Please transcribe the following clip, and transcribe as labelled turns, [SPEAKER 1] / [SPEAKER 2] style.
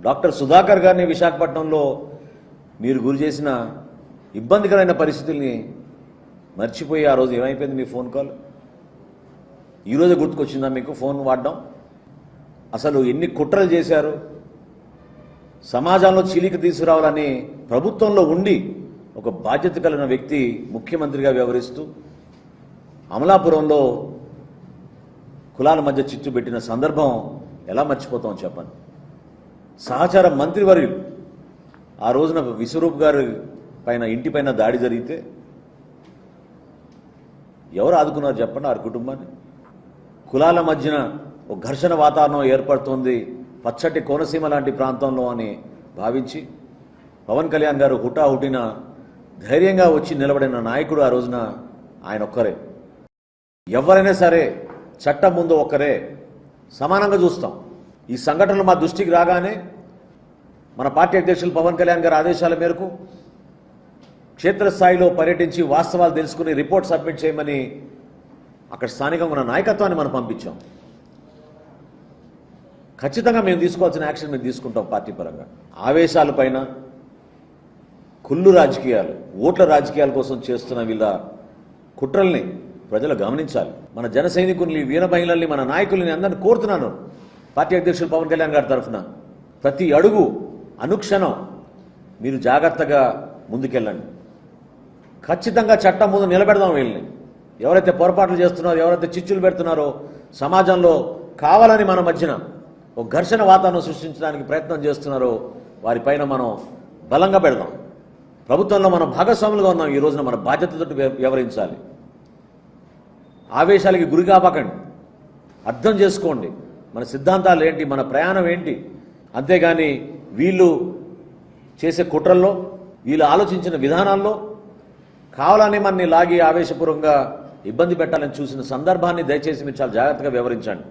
[SPEAKER 1] Doctor Sudhakar గారిని విశాఖపట్నంలో మీరు గురి చేసిన ఇబ్బందికరమైన పరిస్థితుల్ని మర్చిపోయి ఆ రోజు ఏమైపోయింది మీ ఫోన్ కాల్? ఈరోజు గుర్తుకొచ్చిందా మీకు? ఫోన్ వాడడం? అసలు ఎన్ని కుట్రలు చేశారు? సమాజంలో చీలిక తీసుకురావాలని ప్రభుత్వంలో ఉండి ఒక బాధ్యత కలిగిన వ్యక్తి ముఖ్యమంత్రిగా వ్యవహరిస్తూ అమలాపురంలో కులాల మధ్య చిచ్చు పెట్టిన సందర్భం ఎలా మర్చిపోతాం చెప్పండి? సహచార మంత్రివర్యులు. ఆ రోజున విశ్వరూప్ గారి పైన ఇంటి పైన దాడి జరిగితే ఎవరు ఆదుకున్నారు చెప్పండి ఆ కుటుంబాన్ని? కులాల మధ్యన ఒక ఘర్షణ వాతావరణం ఏర్పడుతోంది. పచ్చటి కోనసీమ లాంటి ప్రాంతంలో అని భావించి పవన్ కళ్యాణ్ గారు హుటాహుటిన ధైర్యంగా వచ్చి నిలబడిన నాయకుడు ఆ రోజున ఆయన ఒక్కరే. ఎవరైనా సరే చట్టం ముందు ఒక్కరే. సమానంగా చూస్తాం. ఈ సంఘటనలు మా దృష్టికి రాగానే మన పార్టీ అధ్యక్షులు పవన్ కళ్యాణ్ గారి ఆదేశాల మేరకు క్షేత్రస్థాయిలో పర్యటించి వాస్తవాలు తెలుసుకుని రిపోర్ట్ సబ్మిట్ చేయమని అక్కడ స్థానికంగా ఉన్న నాయకత్వాన్ని మనం పంపించాం. ఖచ్చితంగా మేము తీసుకోవాల్సిన యాక్షన్ మేము తీసుకుంటాం పార్టీ పరంగా. ఆవేశాల పైన కుళ్ళు రాజకీయాలు ఓట్ల రాజకీయాల కోసం చేస్తున్న వీళ్ళ కుట్రల్ని ప్రజలు గమనించాలి. మన జన సైనికుల్ని వీర మహిళల్ని మన నాయకుల్ని అందరిని కోరుతున్నాను. పార్టీ అధ్యక్షులు పవన్ కళ్యాణ్ గారి తరఫున ప్రతి అడుగు అనుక్షణం మీరు జాగ్రత్తగా ముందుకెళ్ళండి. ఖచ్చితంగా చట్టం ముందు నిలబెడదాం వీళ్ళని. ఎవరైతే పొరపాట్లు చేస్తున్నారో ఎవరైతే చిచ్చులు పెడుతున్నారో సమాజంలో కావాలని మన మధ్యన ఒక ఘర్షణ వాతావరణం సృష్టించడానికి ప్రయత్నం చేస్తున్నారో వారిపైన మనం బలంగా పెడదాం. ప్రభుత్వంలో మనం భాగస్వాములుగా ఉన్నాం. ఈ రోజున మన బాధ్యతతో వ్యవహరించాలి. ఆవేశాలకి గురి కాపాకండి. అర్థం చేసుకోండి. మన సిద్ధాంతాలు ఏంటి? మన ప్రయాణం ఏంటి? అంతేగాని వీళ్ళు చేసే కుట్రల్లో వీళ్ళు ఆలోచించిన విధానాల్లో కావాలని మనని లాగి ఆవేశపూర్వకంగా ఇబ్బంది పెట్టాలని చూసిన సందర్భాన్ని దయచేసి మీరు చాలా జాగ్రత్తగా వివరించండి.